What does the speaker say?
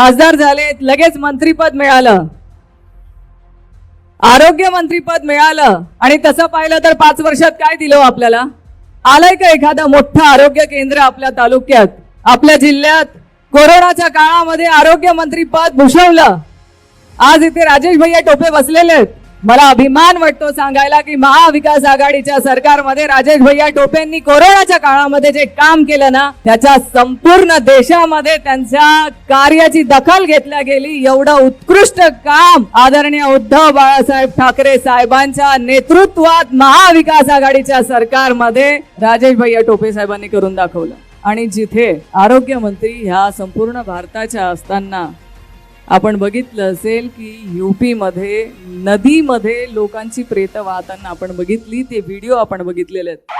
खासदार झालेत लगेच मंत्रीपद मिळालं. आरोग्य मंत्रीपद मिळालं. आणि तसं पाहिलं तर पाच वर्षात काय दिलं आपल्याला? आलंय का एखादं मोठं आरोग्य केंद्र आपल्या तालुक्यात? आपल्या जिल्ह्यात? कोरोनाच्या काळामध्ये आरोग्य मंत्री पद भूषवलं. आज इथे राजेश भैया टोपे बसलेले आहेत. मला अभिमान वाटतो सांगायला की महाविकास आघाडीच्या सरकारमध्ये राजेश भैया टोपेंनी कोरोनाच्या काळामध्ये जे काम केलं ना त्याच्या संपूर्ण देशामध्ये त्यांच्या कार्याची दखल घेतल्या गेली. एवढं उत्कृष्ट काम आदरणीय उद्धव बाळासाहेब ठाकरे साहेबांच्या नेतृत्वात महाविकास आघाडीच्या सरकारमध्ये राजेश भैया टोपे साहेबांनी करून दाखवलं. आणि जिथे आरोग्य मंत्री ह्या संपूर्ण भारताच्या असताना आपण बघितलं असेल की यूपीमध्ये नदीमध्ये लोकांची प्रेत वाहताना आपण बघितली ते व्हिडिओ आपण बघितलेले आहेत.